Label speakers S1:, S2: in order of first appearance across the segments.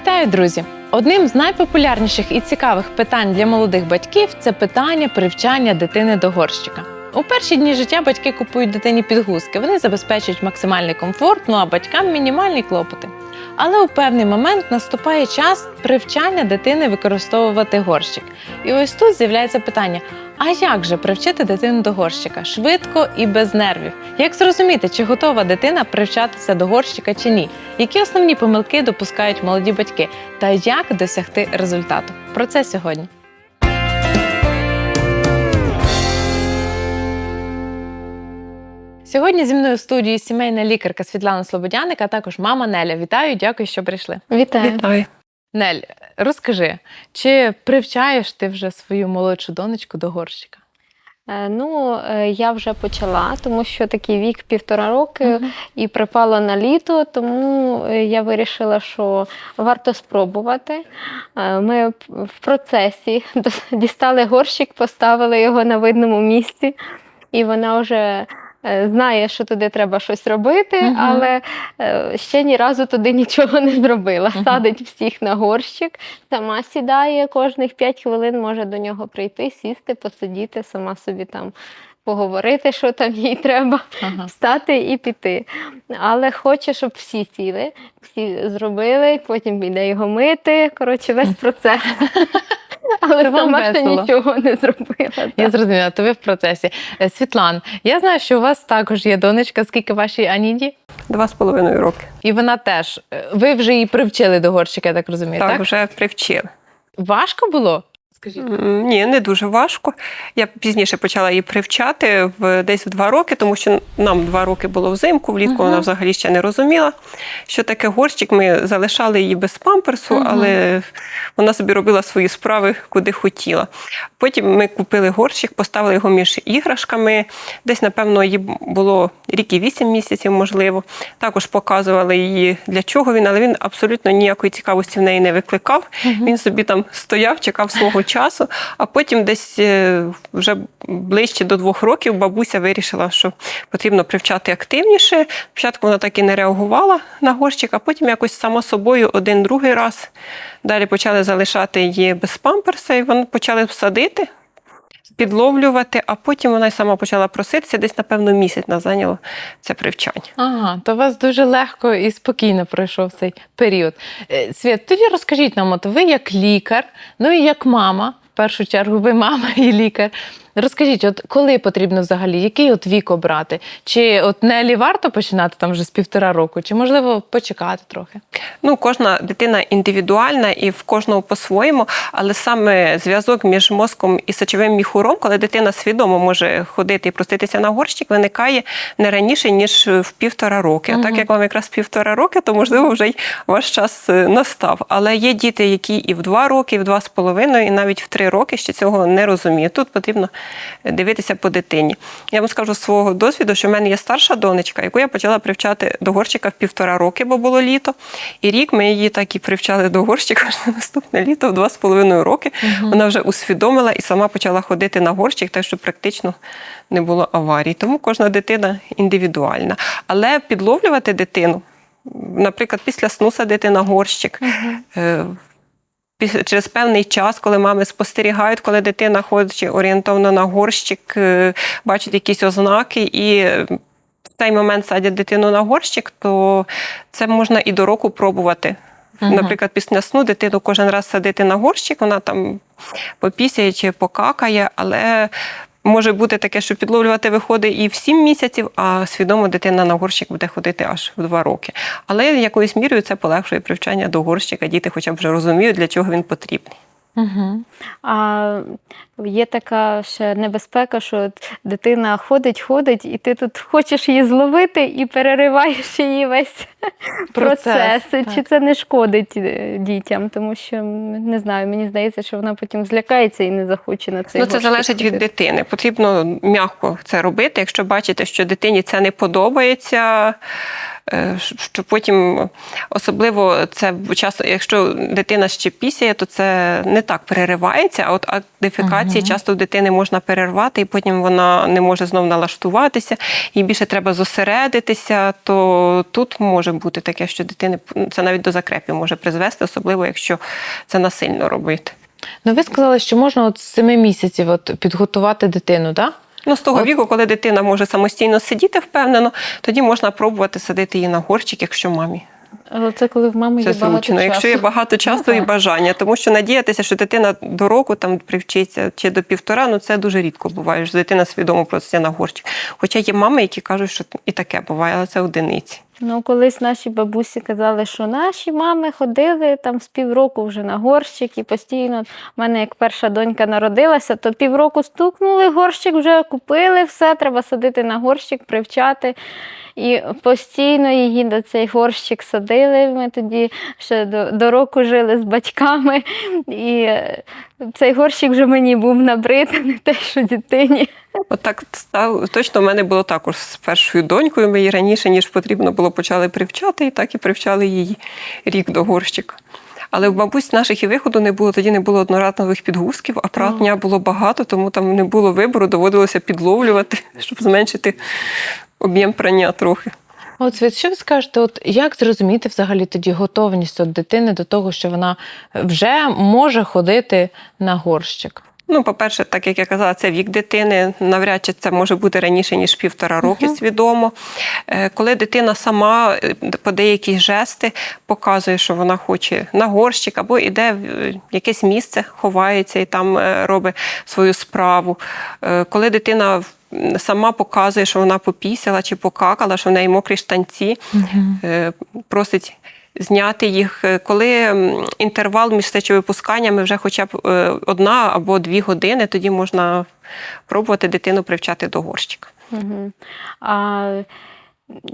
S1: Вітаю, друзі! Одним з найпопулярніших і цікавих питань для молодих батьків це питання привчання дитини до горщика. У перші дні життя батьки купують дитині підгузки. Вони забезпечують максимальний комфорт, ну а батькам мінімальні клопоти. Але у певний момент наступає час привчання дитини використовувати горщик. І ось тут з'являється питання: а як же привчити дитину до горщика швидко і без нервів? Як зрозуміти, чи готова дитина привчатися до горщика чи ні? Які основні помилки допускають молоді батьки? Та як досягти результату? Про це сьогодні. Сьогодні зі мною в студії сімейна лікарка Світлана Слободяник, а також мама Неля. Вітаю, дякую, що прийшли.
S2: Вітаю.
S3: Вітаю.
S1: Нель, розкажи, чи привчаєш ти вже свою молодшу донечку до горщика?
S2: Е, Ну, е, я вже почала, тому що такий вік півтора роки і припало на літо, тому е, я вирішила, що варто спробувати. Ми в процесі дістали горщик, поставили його на видному місці, і вона вже. Е, Знає, що туди треба щось робити,
S1: Мгм.
S2: але е, ще ні разу туди нічого не зробила.
S1: Мгм.
S2: Садить всіх на горщик, сама сідає кожних 5 хвилин, може до нього прийти, сісти, посидіти, сама собі там поговорити, що там їй треба,
S1: Ага.
S2: встати і піти. Але хоче, щоб всі сіли, всі зробили, потім піде його мити. Коротше, весь процес. Але
S1: Це
S2: сама ще
S1: весело.
S2: нічого не зробила.
S1: Я зрозуміла, то ви в процесі. Е, Світлан, я знаю, що у вас також є донечка, скільки вашій Аніді?
S3: Два з половиною роки.
S1: І вона теж. е, Ви вже її привчили до горщика, я так розумію,
S3: Так,
S1: так?
S3: вже привчили.
S1: Важко було? Скажіть.
S3: Ні, не дуже важко. Я пізніше почала її привчати в десь в два роки, тому що нам два роки було взимку, влітку
S1: Мгм.
S3: вона взагалі ще не розуміла, що таке горщик. Ми залишали її без памперсу,
S1: Мгм.
S3: але вона собі робила свої справи куди хотіла. Потім ми купили горщик, поставили його між іграшками. Десь, напевно, їй було рік і вісім місяців, можливо. Також показували її для чого він, але він абсолютно ніякої цікавості в неї не викликав. Він собі там стояв, чекав свого часу, а потім десь е, вже ближче до двох років бабуся вирішила, що потрібно привчати активніше. Спочатку вона так і не реагувала на горщик, а потім якось само собою один другий раз. далі почали залишати її без памперса, і вони почали садити. Підловлювати, а потім вона й сама почала проситися. Десь, напевно, місяць нас зайняло це привчання.
S1: Ага, то у вас дуже легко і спокійно пройшов цей період. Свят, Світ, тоді розкажіть нам, от ви як лікар, ну і як мама, в першу чергу, ви мама і лікар. Розкажіть, от коли потрібно взагалі, який от вік обрати? Чи от Нелі варто починати там вже з півтора року, чи можливо почекати трохи?
S3: Ну, кожна дитина індивідуальна і в кожного по-своєму, але саме зв'язок між мозком і сечовим міхуром, коли дитина свідомо може ходити і проститися на горщик, виникає не раніше, ніж в півтора роки. А
S1: Мгм.
S3: так як вам якраз півтора роки, то можливо вже й ваш час е, настав. Але є діти, які і в два роки, і в два з половиною, і навіть в три роки ще цього не розуміють. Тут потрібно дивитися по дитині. Я вам скажу з свого досвіду, що в мене є старша донечка, яку я почала привчати до горщика в півтора роки, бо було літо. І рік ми її так і привчали до горщика на наступне літо, в два з половиною роки. Вона вже усвідомила і сама почала ходити на горщик, так що практично не було аварій. Тому кожна дитина індивідуальна. Але підловлювати дитину, наприклад, після сну садити на горщик. е, після- Через певний час, коли мами спостерігають, коли дитина ходить орієнтовно на горщик, е, бачить якісь ознаки і в цей момент садять дитину на горщик, то це можна і до року пробувати.
S1: Мгм.
S3: Наприклад, після сну дитину кожен раз садити на горщик, вона там попісяє чи покакає, але може бути таке, що підловлювати виходить і в 7 місяців, а свідомо дитина на горщик буде ходити аж в 2 роки. Але якоюсь мірою це полегшує привчання до горщика. Діти хоча б вже розуміють, для чого він потрібний.
S1: Угу.
S2: А є така ще небезпека, що дитина ходить, ходить, і ти тут хочеш її зловити і перериваєш її весь процес.
S1: так.
S2: Чи це не шкодить е, дітям? Тому що не знаю, мені здається, що вона потім злякається і не захоче на цей
S3: Ну, це залежить від дитини. Потрібно м'яко це робити. Якщо бачите, що дитині це не подобається, що потім особливо це часто, якщо дитина ще пісяє, то це не так переривається. А от акт дефекації часто в дитини можна перервати, і потім вона не може знов налаштуватися, їй більше треба зосередитися. То тут може бути таке, що дитини це навіть до закрепів може призвести, особливо якщо це насильно робити.
S1: Ну, ви сказали, що можна от з 7 місяців от підготувати дитину, так?
S3: Ну, з того
S1: От.
S3: віку, коли дитина може самостійно сидіти впевнено, тоді можна пробувати садити її на горчик, якщо мамі
S2: Але це коли в мами
S3: це
S2: є багато
S3: зручно.
S2: часу.
S3: Якщо є багато часу і бажання, тому що надіятися, що дитина до року там привчиться чи до півтора, ну це дуже рідко буває. що Дитина свідомо проситься на горщик. Хоча є мами, які кажуть, що і таке буває, але це одиниці.
S2: Ну, колись наші бабусі казали, що наші мами ходили там з півроку вже на горщик і постійно. в мене як перша донька народилася, то півроку стукнули, горщик вже купили, все, треба садити на горщик, привчати. І постійно її до цей горщик садили. Ми тоді ще до, до року жили з батьками. І е, цей горщик вже мені був набрид, не те, що дитині.
S3: От так став точно в мене було також з першою донькою. Ми її раніше ніж потрібно було почали привчати, і так і привчали її рік до горщика. Але в бабусь наших і виходу не було. Тоді не було одноразових підгузків, а прання було багато, тому там не було вибору, доводилося підловлювати, щоб зменшити об'єм прання трохи.
S1: От Світ, що ви скажете, от як зрозуміти взагалі тоді готовність от дитини до того, що вона вже може ходити на горщик?
S3: Ну, по-перше, так як я казала, це вік дитини. Навряд чи це може бути раніше, ніж півтора роки, свідомо. Е, Коли дитина сама е, по деякі жести показує, що вона хоче на горщик, або йде в е, якесь місце, ховається і там робить свою справу. Коли дитина в- сама показує, що вона попісяла чи покакала, що в неї мокрі штанці, е, просить зняти їх, Е, коли інтервал між сечовипусканнями вже хоча б е, одна або дві години, тоді можна пробувати дитину привчати до горщика.
S2: Угу. А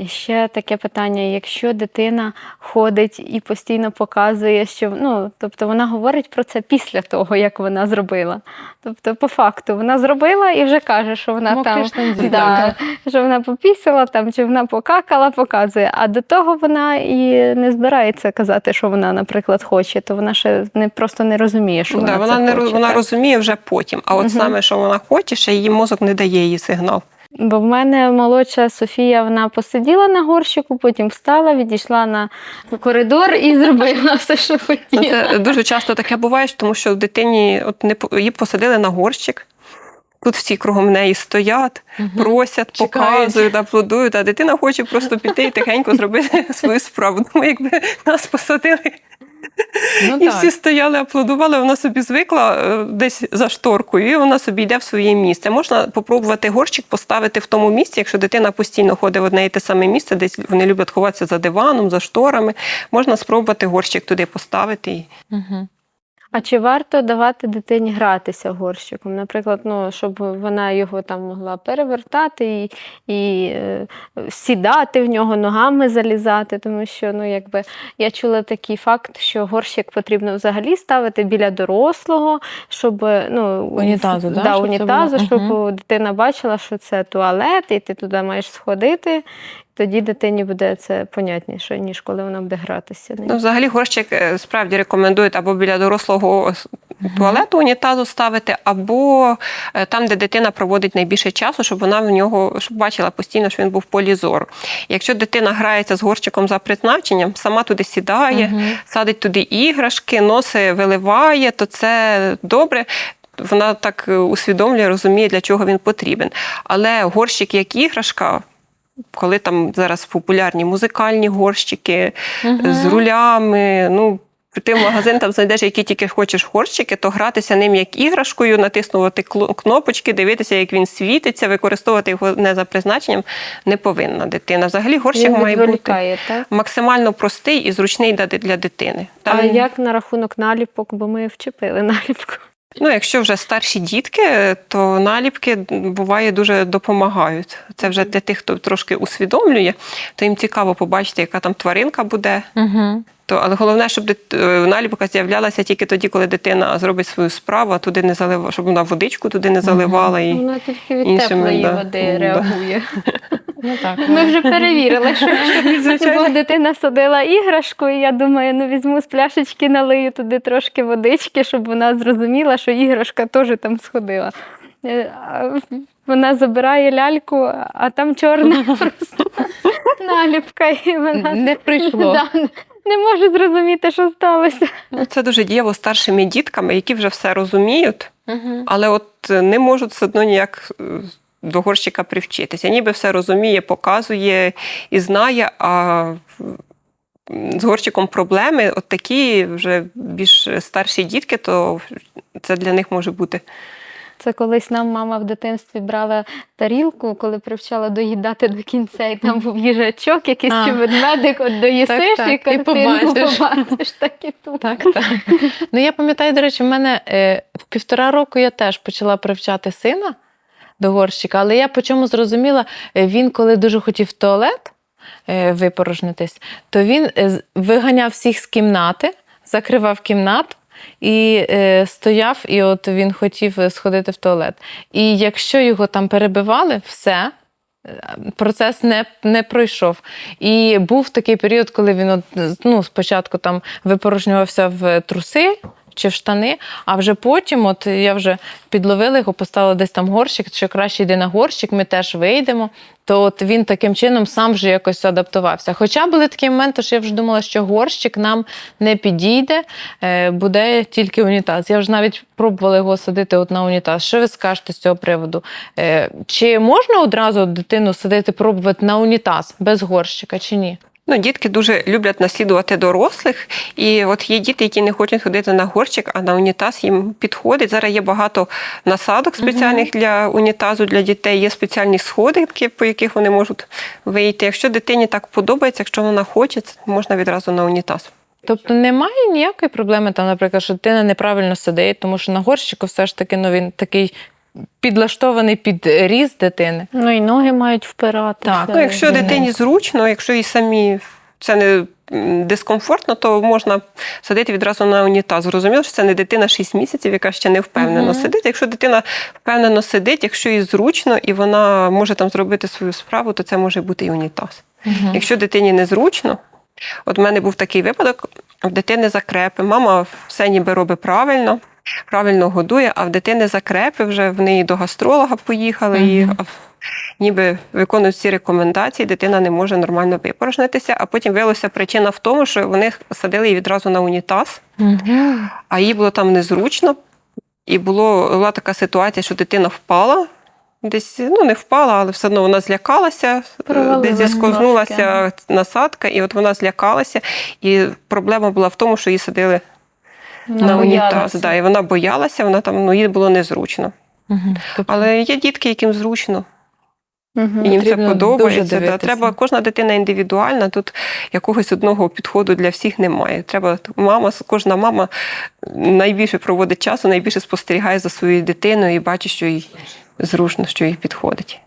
S2: ще таке питання: якщо дитина ходить і постійно показує, що ну, тобто вона говорить про це після того, як вона зробила. Тобто, по факту, вона зробила і вже каже, що вона
S1: Мокрі
S2: там
S1: штанці,
S2: да, що вона попісила там, чи вона покакала, показує. А до того вона і не збирається казати, що вона, наприклад, хоче, то вона ще не просто не розуміє, що вона
S3: да, вона
S2: це
S3: не
S2: хоче,
S3: вона
S2: так?
S3: розуміє вже потім. А от саме, що вона хоче, ще її мозок не дає їй сигнал.
S2: Бо в мене молодша Софія вона посиділа на горщику, потім встала, відійшла на коридор і зробила все, що
S3: Ну,
S2: хотіла.
S3: це дуже часто таке буває, тому що в дитині от не її посадили на горщик. Тут всі кругом неї стоять, просять,
S1: Чекають.
S3: показують, аплодують, а дитина хоче просто піти і тихенько зробити свою справу. Тому якби нас посадили
S1: Ну
S3: і всі стояли, аплодували, вона собі звикла е, десь за шторкою, і вона собі йде в своє місце. Можна попробувати горщик поставити в тому місці, якщо дитина постійно ходить в одне і те саме місце, десь вони люблять ховатися за диваном, за шторами. Можна спробувати горщик туди поставити.
S1: Угу.
S2: А чи варто давати дитині гратися горщиком? Наприклад, ну, щоб вона його там могла перевертати і, і е, сідати в нього, ногами залізати, тому що ну, якби, я чула такий факт, що горщик потрібно взагалі ставити біля дорослого, щоб ну,
S1: Унітазу, да,
S2: да,
S1: щоб
S2: унітазу, щоб
S1: Мгм.
S2: дитина бачила, що це туалет, і ти туди маєш сходити. Тоді дитині буде це понятніше, ніж коли вона буде гратися.
S3: Ну, взагалі горщик е, справді рекомендують або біля дорослого туалету унітазу ставити, або е, там, де дитина проводить найбільше часу, щоб вона в нього щоб бачила постійно, що він був в полі зору. Якщо дитина грається з горщиком за призначенням, сама туди сідає, садить туди іграшки, носи виливає, то це добре. Вона так е, усвідомлює, розуміє, для чого він потрібен. Але горщик як іграшка. Коли там зараз популярні музикальні горщики з рулями, ну. Ти в магазин там знайдеш, які тільки хочеш горщики, то гратися ним як іграшкою, натиснувати кнопочки, дивитися, як він світиться, використовувати його не за призначенням не повинна дитина. Взагалі горщик
S2: Він
S3: має бути
S2: так?
S3: максимально простий і зручний для дитини. Там,
S2: А як на рахунок наліпок, бо ми вчепили наліпку.
S3: Ну, якщо вже старші дітки, то наліпки буває дуже допомагають. Це вже для тих, хто трошки усвідомлює, то їм цікаво побачити, яка там тваринка буде.
S1: Угу.
S3: То, але головне, щоб дит... е, наліпка з'являлася тільки тоді, коли дитина зробить свою справу, а туди не залива, щоб вона водичку туди не заливала. І...
S2: Вона тільки від
S3: іншими,
S2: теплої
S3: да.
S2: води
S3: Да.
S2: реагує.
S1: Ну так.
S2: Ми вже перевірили, що якщо дитина садила іграшку, і я думаю, ну візьму з пляшечки, налию туди трошки водички, щоб вона зрозуміла, що іграшка теж там сходила. Е, Вона забирає ляльку, а там чорна просто наліпка, і вона
S1: Не прийшло.
S2: Да, не може зрозуміти, що сталося.
S3: Ну, Це дуже дієво старшими дітками, які вже все розуміють, але от не можуть все одно ніяк е, до горщика привчитися. Ніби все розуміє, показує і знає, а з горщиком проблеми, от такі вже більш старші дітки, то це для них може бути.
S2: Це колись нам мама в дитинстві брала тарілку, коли привчала доїдати до кінця, і там був їжачок, якийсь
S1: А.
S2: чи ведмедик, от доїсиш
S1: Так,
S2: і
S1: так, і
S2: картинку
S1: побачиш.
S2: побачиш. Так і тут.
S1: Так, так. Ну я пам'ятаю, до речі, в мене е, в півтора року я теж почала привчати сина до горщика, але я по чому зрозуміла, е, він коли дуже хотів туалет е, випорожнитись, то він е, виганяв всіх з кімнати, закривав кімнату. І е, стояв, і от він хотів сходити в туалет. І якщо його там перебивали, все, процес не, не пройшов. І був такий період, коли він от, ну, спочатку там випорожнювався в труси чи в штани, а вже потім, от я вже підловила його, поставила десь там горщик, що краще йди на горщик, ми теж вийдемо. То от він таким чином сам вже якось адаптувався. Хоча були такі моменти, що я вже думала, що горщик нам не підійде, е, буде тільки унітаз. Я вже навіть пробувала його садити от на унітаз. Що ви скажете з цього приводу? Е, Чи можна одразу дитину садити, пробувати на унітаз без горщика, чи ні?
S3: Ну, дітки дуже люблять наслідувати дорослих, і от є діти, які не хочуть ходити на горщик, а на унітаз їм підходить. Зараз є багато насадок спеціальних для унітазу для дітей. Є спеціальні сходинки, по яких вони можуть вийти. Якщо дитині так подобається, якщо вона хоче, можна відразу на унітаз.
S1: Тобто немає ніякої проблеми, там, наприклад, що дитина неправильно сидить, тому що на горщику все ж таки ну, він такий підлаштований під ріст дитини.
S2: Ну і ноги мають впиратися.
S1: Так,
S3: Ну, якщо дитині зручно, якщо їй самі це не дискомфортно, то можна садити відразу на унітаз. Зрозуміло, що це не дитина 6 місяців, яка ще не впевнено
S1: Мгм.
S3: сидить. Якщо дитина впевнено сидить, якщо їй зручно і вона може там зробити свою справу, то це може бути і унітаз.
S1: Мгм.
S3: Якщо дитині незручно, от в мене був такий випадок: в дитини закрепи. Мама все ніби робить правильно, правильно годує, а в дитини закрепи вже в неї до гастролога поїхали, і ніби виконують всі рекомендації, дитина не може нормально випорожнитися. А потім виявилася причина в тому, що вони садили її відразу на унітаз, а їй було там незручно. І було, була така ситуація, що дитина впала. Десь ну не впала, але все одно вона злякалася,
S2: Провалилась
S3: десь зісковзнулася насадка, і от вона злякалася. І проблема була в тому, що її садили
S2: Ну,
S3: на унітаз. Да, і вона боялася, вона там ну їй було незручно.
S1: Тобто,
S3: Але є дітки, яким зручно,
S2: Мгм.
S3: і їм це подобається. Да. Треба кожна дитина індивідуальна. Тут якогось одного підходу для всіх немає. Треба мама, кожна мама найбільше проводить часу, найбільше спостерігає за своєю дитиною і бачить, що їй зручно, що їй підходить.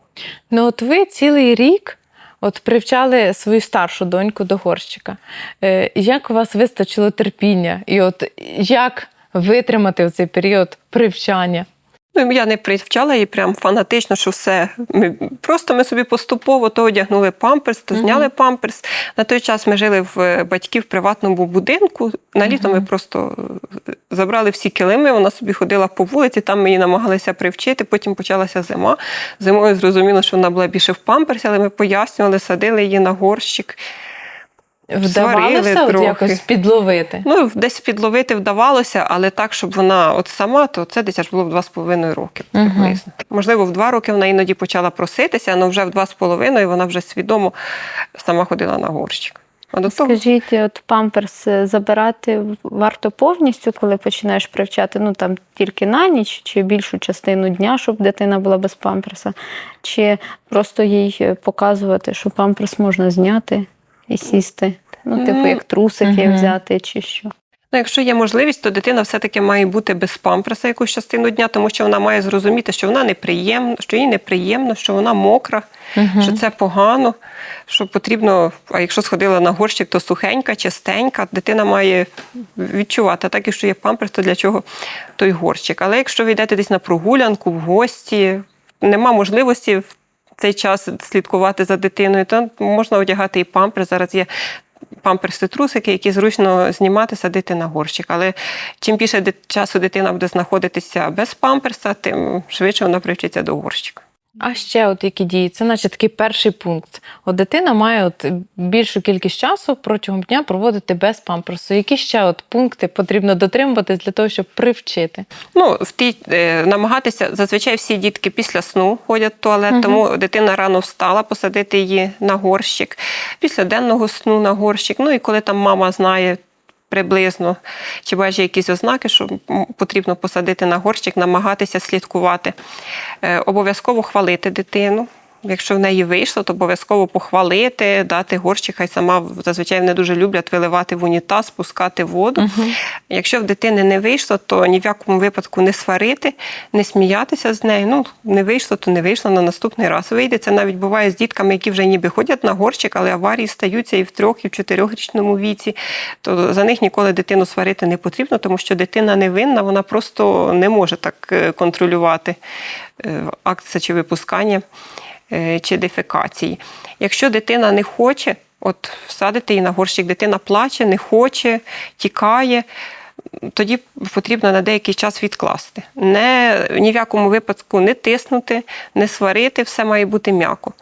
S1: Ну, от ви цілий рік от привчали свою старшу доньку до горщика. Е, як у вас вистачило терпіння? І от як витримати цей період привчання?
S3: Ну, я не привчала її прям фанатично, що все. Ми, просто ми собі поступово то одягнули памперс, то зняли памперс. На той час ми жили в е, батьків приватному будинку. На літо ми просто е, забрали всі килими, вона собі ходила по вулиці, там ми її намагалися привчити. Потім почалася зима. Зимою зрозуміло, що вона була більше в памперсі, але ми пояснювали, садили її на горщик.
S1: Вдавалося от якось підловити?
S3: Ну, десь підловити вдавалося, але так, щоб вона от сама, то це десь аж було в два з половиною роки приблизно. Можливо, в два роки вона іноді почала проситися, але вже в два з половиною вона вже свідомо сама ходила на горщик. А до того
S2: Скажіть, от памперс е, забирати варто повністю, коли починаєш привчати, ну там тільки на ніч, чи більшу частину дня, щоб дитина була без памперса, чи просто їй е, показувати, що памперс можна зняти і сісти. Ну, типу, як трусики
S1: мгм.
S2: взяти, чи що.
S3: Ну, якщо є можливість, то дитина все-таки має бути без памперса якусь частину дня, тому що вона має зрозуміти, що вона неприємна, що їй неприємно, що вона мокра,
S1: Мгм.
S3: що це погано, що потрібно, а якщо сходила на горщик, то сухенька, чистенька, дитина має відчувати. Так, якщо є памперс, то для чого той горщик? Але якщо ви йдете десь на прогулянку, в гості, нема можливості цей час слідкувати за дитиною, то можна одягати і памперс. Зараз є памперси трусики, які зручно знімати, садити на горщик. Але чим більше часу дитина буде знаходитися без памперса, тим швидше вона привчиться до горщика.
S1: А ще от які дії? Це наче такий перший пункт. От дитина має от більшу кількість часу протягом дня проводити без памперсу. Які ще от пункти потрібно дотримуватись для того, щоб привчити?
S3: Ну, в тій, е, намагатися, зазвичай всі дітки після сну ходять в туалет,
S1: Мгм.
S3: тому дитина рано встала, посадити її на горщик, після денного сну на горщик. Ну і коли там мама знає приблизно, чи бачить якісь ознаки, що потрібно посадити на горщик, намагатися слідкувати. Е, обов'язково хвалити дитину. Якщо в неї вийшло, то обов'язково похвалити, дати горщик, хай сама зазвичай вони дуже люблять виливати в унітаз, спускати воду. Якщо в дитини не вийшло, то ні в якому випадку не сварити, не сміятися з нею. Ну, не вийшло, то не вийшло на наступний раз. Вийде. Це навіть буває з дітками, які вже ніби ходять на горщик, але аварії стаються і в трьох, і в чотирьохрічному віці. То за них ніколи дитину сварити не потрібно, тому що дитина невинна, вона просто не може так е, контролювати е, акт сечовипускання е, чи дефекації. Якщо дитина не хоче, от садити її на горщик, дитина плаче, не хоче, тікає. Тоді потрібно на деякий час відкласти. Не, ні в якому випадку не тиснути, не сварити, все має бути м'яко.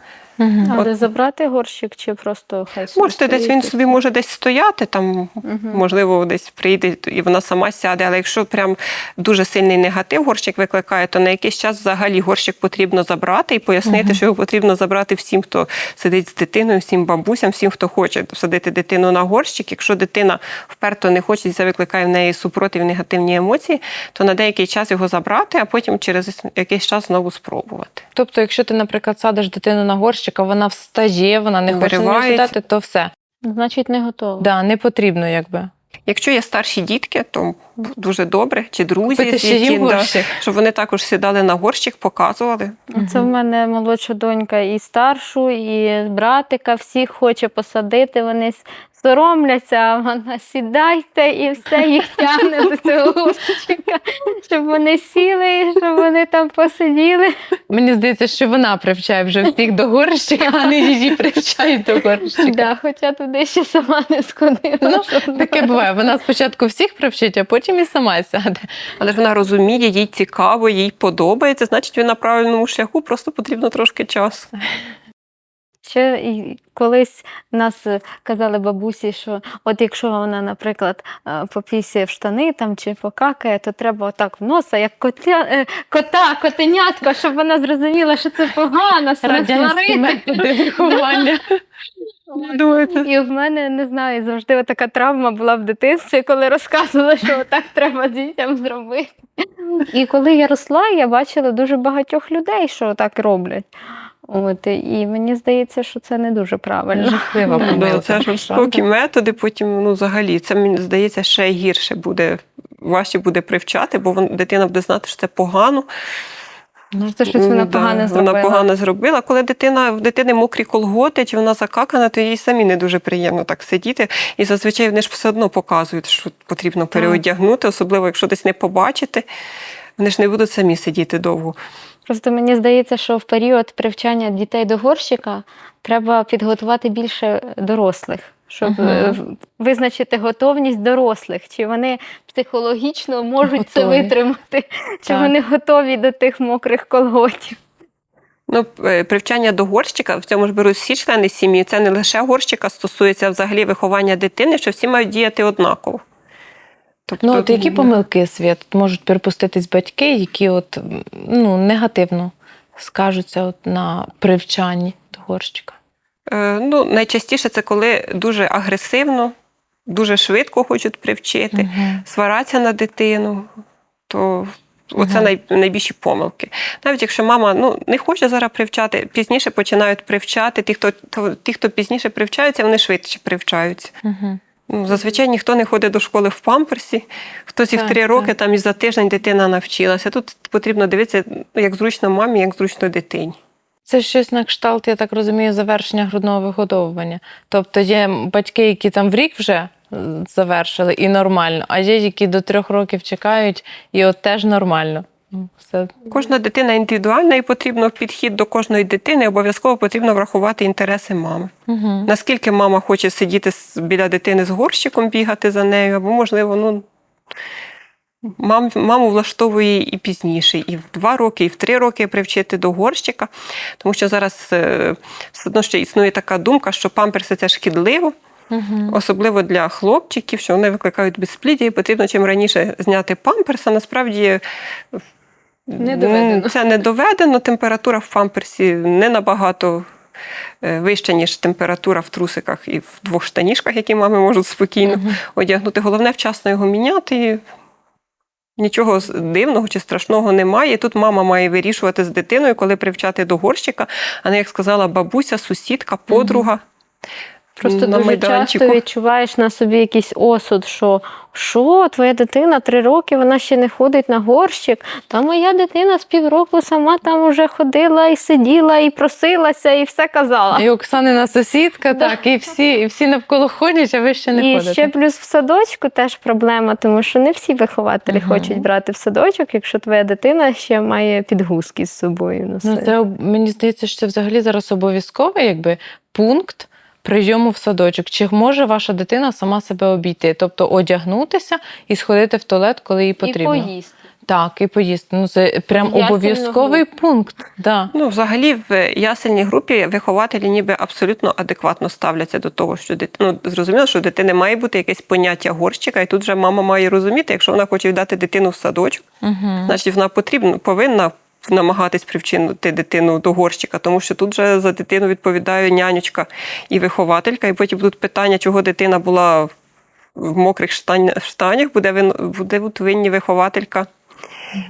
S2: Але забрати горщик чи просто хай собі
S3: Можете десь він собі може десь стояти, там можливо десь прийде і вона сама сяде. Але якщо прям дуже сильний негатив горщик викликає, то на якийсь час взагалі горщик потрібно забрати і пояснити, що його потрібно забрати всім, хто сидить з дитиною, всім бабусям, всім, хто хоче садити дитину на горщик. Якщо дитина вперто не хоче, це викликає в неї супротив негативні емоції, то на деякий час його забрати, а потім через якийсь час знову спробувати.
S1: Тобто, якщо ти, наприклад, садиш дитину на горщик, а вона встає, вона не хоче
S3: Виривається.
S1: сідати, то все.
S2: Значить, не готова.
S1: Да, не потрібно, якби.
S3: Якщо є старші дітки, то дуже добре, чи друзі,
S1: Купити ще їм
S3: да,
S1: горщик.
S3: щоб вони також сідали на горщик, показували.
S2: Це в мене молодша донька і старшу, і братика, всіх хоче посадити. Вони с- соромляться, а вона сідайте і все їх тягне до цього горщика, щоб вони сіли, щоб вони там посиділи.
S1: Мені здається, що вона привчає вже всіх до горщика, а не її привчають до горщика.
S2: Да, хоча туди ще сама не сходила.
S1: Ну, Таке буває. Вона спочатку всіх привчить, а потім і сама сяде.
S3: Але ж вона розуміє, їй цікаво, їй подобається, значить, ви на правильному шляху, просто потрібно трошки часу.
S2: Ще і колись нас е, казали бабусі, що от якщо вона, наприклад, е, попісяє в штани там чи покакає, то треба отак в носа, як котя, е, кота, котенятко, щоб вона зрозуміла, що це погано, сварити.
S1: виховання.
S2: І в мене не знаю, завжди така травма була в дитинстві, коли розказували, що так треба дітям зробити. І коли я росла, я бачила дуже багатьох людей, що так роблять. От, і мені здається, що це не дуже правильно.
S1: Жахлива
S3: Ну,
S1: помилка.
S3: це жорстокі методи, потім ну, взагалі, це мені здається ще гірше буде. Важче буде привчати, бо дитина буде знати, що це погано.
S1: Ну,
S2: Це щось вона
S3: М, да,
S2: погане зробила.
S3: Вона погано зробила. Коли дитина в дитини мокрі колготи, чи вона закакана, то їй самі не дуже приємно так сидіти. І зазвичай вони ж все одно показують, що потрібно переодягнути, особливо якщо десь не побачити. Вони ж не будуть самі сидіти довго.
S2: Просто мені здається, що в період привчання дітей до горщика треба підготувати більше дорослих, щоб
S1: Мгм.
S2: е, визначити готовність дорослих, чи вони психологічно можуть це
S1: Готові.
S2: витримати, чи
S1: Так.
S2: вони готові до тих мокрих колготів.
S3: Ну, е, привчання до горщика, в цьому ж беруть всі члени сім'ї. Це не лише горщика стосується взагалі виховання дитини, що всі мають діяти однаково. Тобто,
S1: Ну, от які помилки світ можуть припуститись батьки, які от ну, негативно скажуться от на привчанні до горщика?
S3: Е, Ну, найчастіше це коли дуже агресивно, дуже швидко хочуть привчити,
S1: Мгм.
S3: свараться на дитину, то оце
S1: Мгм.
S3: най, найбільші помилки. Навіть якщо мама ну, не хоче зараз привчати, пізніше починають привчати. Ті, хто, то- ті, хто пізніше привчаються, вони швидше привчаються.
S1: Мгм.
S3: Зазвичай ніхто не ходить до школи в памперсі. Хтось
S1: Так,
S3: три
S1: так.
S3: роки, там і за тиждень дитина навчилася. Тут потрібно дивитися, ну, як зручно мамі, як зручно дитині.
S1: Це щось на кшталт, я так розумію, завершення грудного вигодовування. Тобто є батьки, які там в рік вже е, завершили і нормально, а є, які до трьох років чекають, і от теж нормально. Ну, Все.
S3: Кожна дитина індивідуальна і потрібно в підхід до кожної дитини обов'язково потрібно врахувати інтереси мами.
S1: Угу.
S3: Наскільки мама хоче сидіти біля дитини з горщиком, бігати за нею, або, можливо, ну. Мам, маму влаштовує і пізніше, і в два роки, і в три роки привчити до горщика, тому що зараз е, все одно ще існує така думка, що памперси це шкідливо,
S1: Угу.
S3: особливо для хлопчиків, що вони викликають безпліддя, і потрібно чим раніше зняти памперс, а насправді
S2: Не доведено.
S3: це не доведено. Температура в памперсі не набагато е, вища, ніж температура в трусиках і в двох штанішках, які мами можуть спокійно одягнути. Головне вчасно його міняти. і Нічого дивного чи страшного немає. Тут мама має вирішувати з дитиною, коли привчати до горщика, а не як сказала бабуся, сусідка, подруга.
S2: Просто
S3: на
S2: дуже
S3: майданчику.
S2: часто відчуваєш на собі якийсь осуд, що що, твоя дитина три роки, вона ще не ходить на горщик. Та моя дитина з півроку сама там вже ходила і сиділа, і просилася, і все казала.
S1: І Оксанина сусідка,
S2: Да.
S1: так, і всі, і всі навколо ходять, а ви ще не
S2: і
S1: ходите.
S2: ще плюс в садочку теж проблема, тому що не всі вихователі
S1: Мгм.
S2: хочуть брати в садочок, якщо твоя дитина ще має підгузки з собою.
S1: Ну, це мені здається, що це взагалі зараз обов'язковий якби пункт прийому в садочок. Чи може ваша дитина сама себе обійти? Тобто одягнутися і сходити в туалет, коли їй потрібно.
S2: І поїсти.
S1: Так, і поїсти. Ну це прям
S2: Ясельну
S1: обов'язковий пункт. Да.
S3: Ну, взагалі, в ясельній групі вихователі ніби абсолютно адекватно ставляться до того, що дитина ну, зрозуміло, що в дитини має бути якесь поняття горщика, і тут вже мама має розуміти, якщо вона хоче віддати дитину в садочок,
S1: Угу.
S3: значить вона потрібна повинна. Намагатись привчинити дитину до горщика, тому що тут вже за дитину відповідає нянючка і вихователька, і потім будуть питання, чого дитина була в- в мокрих штанях, буде, вин- буде винні вихователька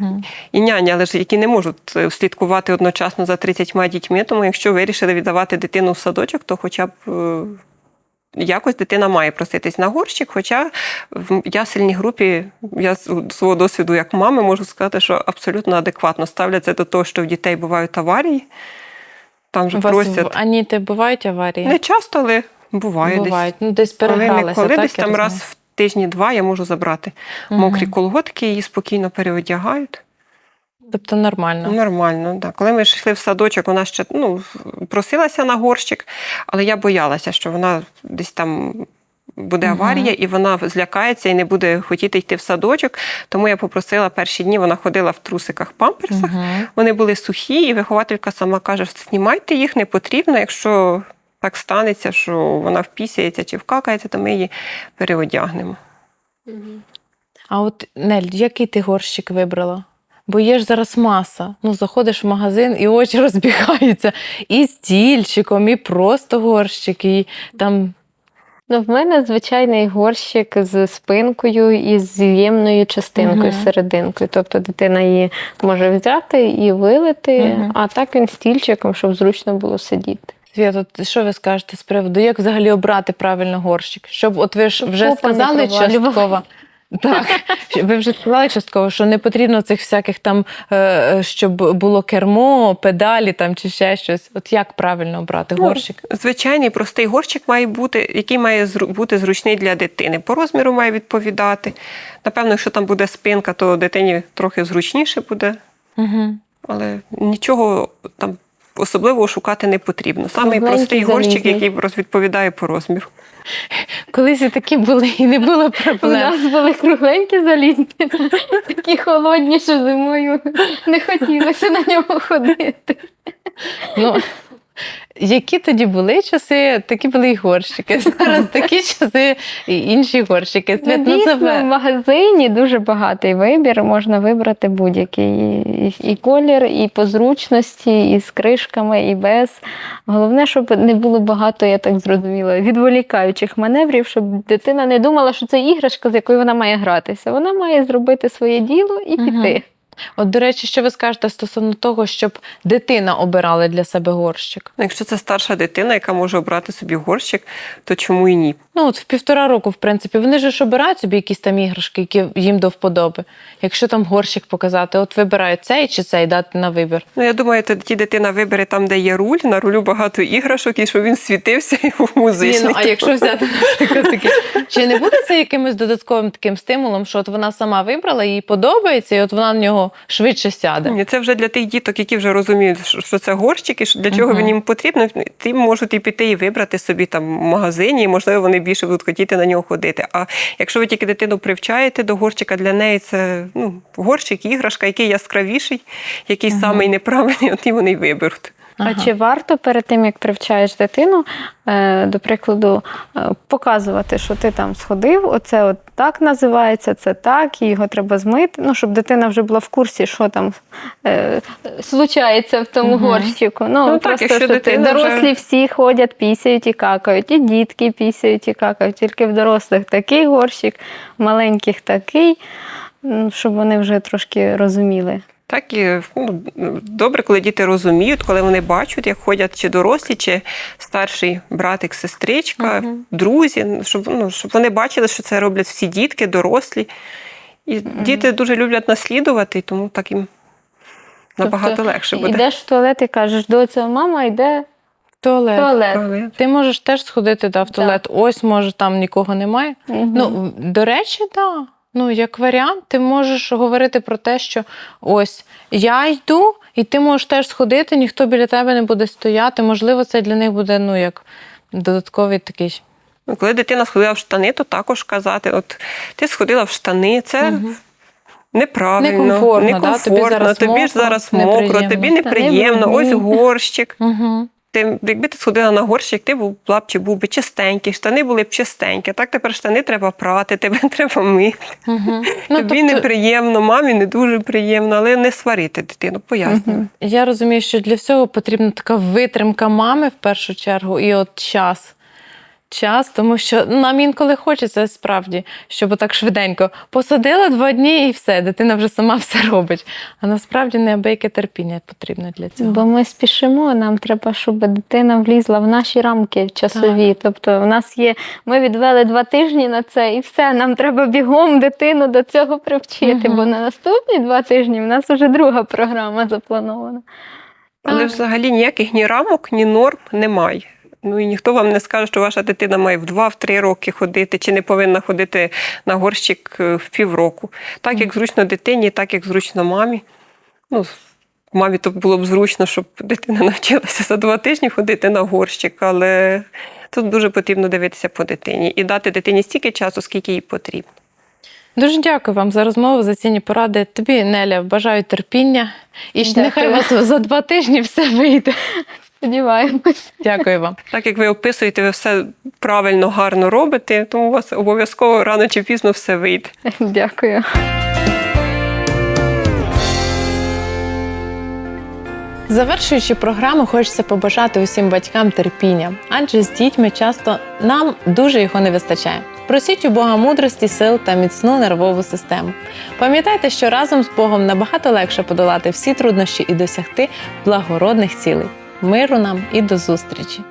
S1: Угу.
S3: і няня, але ж які не можуть е, слідкувати одночасно за 30 дітьми. Тому якщо вирішили віддавати дитину в садочок, то хоча б е, якось дитина має проситись на горщик. Хоча в ясельній групі я з свого досвіду як мами можу сказати, що абсолютно адекватно ставляться до того, що в дітей бувають аварії. Там же
S1: У вас
S3: просять
S1: в Аніти бувають аварії?
S3: не часто, але буває
S1: бувають. Ну, десь
S3: десь. Коли,
S1: перегралися.
S3: коли
S1: так,
S3: десь там раз в тижні-два я можу забрати
S1: Мгм.
S3: мокрі колготки, її спокійно переодягають.
S1: Тобто нормально.
S3: Нормально, так. Коли ми йшли в садочок, вона ще ну, просилася на горщик, але я боялася, що вона десь там буде аварія, і вона злякається і не буде хотіти йти в садочок. Тому я попросила перші дні, вона ходила в трусиках памперсах.
S1: Угу.
S3: Вони були сухі, і вихователька сама каже, знімайте їх, не потрібно. Якщо так станеться, що вона впісяється чи вкакається, то ми її переодягнемо.
S1: А от Нель, який ти горщик вибрала? Бо є ж зараз маса. Ну, заходиш в магазин і очі розбігаються. І стільчиком, і просто горщик, і там.
S2: Ну, в мене звичайний горщик з спинкою і з з'ємною частинкою
S1: Мгм.
S2: серединкою. Тобто дитина її може взяти і вилити,
S1: Мгм.
S2: а так він стільчиком, щоб зручно було сидіти.
S1: Свят, от що ви скажете з приводу, як взагалі обрати правильно горщик? Щоб от ви ж вже
S2: попа
S1: сказали частково. Так, ви вже сказали частково, що не потрібно цих всяких там, е, щоб було кермо, педалі там чи ще щось. От як правильно обрати
S3: Ну,
S1: горщик?
S3: Звичайний простий горщик має бути, який має бути зручний для дитини. По розміру має відповідати. Напевно, якщо там буде спинка, то дитині трохи зручніше буде,
S1: Угу.
S3: але нічого там особливого шукати не потрібно.
S2: Кругленький,
S3: простий горщик,
S2: залізний.
S3: який відповідає по розміру.
S1: Колись і такі були, і не було проблем.
S2: У нас були кругленькі залізні, такі холодні, що зимою не хотілося на ньому ходити.
S1: Ну, які тоді були часи, такі були і горщики. Зараз такі часи і інші горщики. Свят, ну,
S2: дійсно, в магазині дуже багатий вибір, можна вибрати будь-який і, і колір, і по зручності, і з кришками, і без. Головне, щоб не було багато, я так зрозуміла, відволікаючих маневрів, щоб дитина не думала, що це іграшка, з якою вона має гратися. Вона має зробити своє діло і піти.
S1: От, до речі, що ви скажете стосовно того, щоб дитина обирала для себе горщик?
S3: Ну, Якщо це старша дитина, яка може обрати собі горщик, то чому і ні?
S1: Ну, от в півтора року, в принципі, вони ж обирають собі якісь там іграшки, які їм до вподоби. Якщо там горщик показати, от вибирають цей чи цей дати на вибір.
S3: Ну, я думаю, тоді дитина вибере там, де є руль, на рулю багато іграшок, і щоб він світився і був
S1: Ні, ну, а якщо взяти, наприклад, таке, чи не буде це якимось додатковим таким стимулом, що от вона сама вибрала, їй подобається, і от вона на нього швидше сяде?
S3: Ні, це вже для тих діток, які вже розуміють, що це горщик, і для чого він їм потрібен. Ті можуть і піти і вибрати собі там в магазині, і можливо вони більше будуть хотіти на нього ходити. А якщо ви тільки дитину привчаєте до горщика, для неї це ну, горщик, іграшка, який яскравіший, який самий неправильний, от і вони й виберуть.
S1: Ага.
S2: А чи варто перед тим, як привчаєш дитину, е, до прикладу, е, показувати, що ти там сходив, оце от так називається, це так, і його треба змити, ну, щоб дитина вже була в курсі, що там е, случається в тому
S1: Мгм.
S2: горщику. Ну,
S3: Ну, так,
S2: просто
S3: якщо
S2: що ти,
S3: дитина вже-
S2: дорослі всі ходять, пісяють і какають, і дітки пісяють і какають, тільки в дорослих такий горщик, в маленьких такий, щоб вони вже трошки розуміли.
S3: Так і ну, добре, коли діти розуміють, коли вони бачать, як ходять чи дорослі, чи старший братик, сестричка,
S1: Мгм.
S3: друзі, щоб, ну, щоб вони бачили, що це роблять всі дітки, дорослі. І діти дуже люблять наслідувати, тому так їм набагато
S2: Тобто
S3: легше буде.
S2: Йдеш в туалет і кажеш, доця, мама йде
S1: Туалет.
S2: в туалет.
S1: Ти можеш теж сходити да, в туалет. Ось, може, там нікого немає.
S2: Мгм.
S1: Ну, до речі, так. Да. Ну, як варіант, ти можеш говорити про те, що ось я йду, і ти можеш теж сходити, ніхто біля тебе не буде стояти. Можливо, це для них буде ну, як додатковий такий.
S3: ну, коли дитина сходила в штани, то також казати: от ти сходила в штани, це.
S1: Мгм.
S3: Неправильно,
S1: Некомфортно, да? Тобі зараз
S3: тобі ж
S1: мокро,
S3: зараз мокро,
S1: неприємно.
S3: тобі неприємно, ось горщик.
S1: Угу.
S3: Ти, якби ти сходила на горщик, ти був була б чи був би чистенький, штани були б чистенькі. Так тепер штани треба прати, тебе треба мити.
S1: Угу.
S3: Тобі неприємно, мамі не дуже приємно, але не сварити дитину, пояснюю.
S2: Угу.
S1: Я розумію, що для всього потрібна така витримка мами в першу чергу, і от час. Час, тому що нам інколи хочеться справді, щоб так швиденько посадила два дні і все, дитина вже сама все робить. А насправді неабияке терпіння потрібно для цього.
S2: Бо ми спішимо, нам треба, щоб дитина влізла в наші рамки часові. Тобто, в нас є, ми відвели два тижні на це, і все, нам треба бігом дитину до цього привчити,
S1: Мгм.
S2: бо на наступні два тижні в нас вже друга програма запланована.
S3: Але
S1: Так.
S3: взагалі ніяких ні рамок, ні норм немає. Ну і ніхто вам не скаже, що ваша дитина має в 2-3 роки ходити, чи не повинна ходити на горщик е, в півроку. Так як зручно дитині, так як зручно мамі. Ну, мамі то було б зручно, щоб дитина навчилася за два тижні ходити на горщик, але тут дуже потрібно дивитися по дитині і дати дитині стільки часу, скільки їй потрібно.
S1: Дуже дякую вам за розмову, за цінні поради. Тобі, Неля, бажаю терпіння. І
S2: Дякую.
S1: нехай у вас за два тижні все вийде.
S2: Сподіваємось.
S1: Дякую вам.
S3: Так як ви описуєте, ви все правильно, гарно робите, тому у вас обов'язково рано чи пізно все вийде.
S2: Дякую.
S1: Завершуючи програму, хочеться побажати усім батькам терпіння, адже з дітьми часто нам дуже його не вистачає. Просіть у Бога мудрості, сил та міцну нервову систему. Пам'ятайте, що разом з Богом набагато легше подолати всі труднощі і досягти благородних цілей. Миру нам і до зустрічі!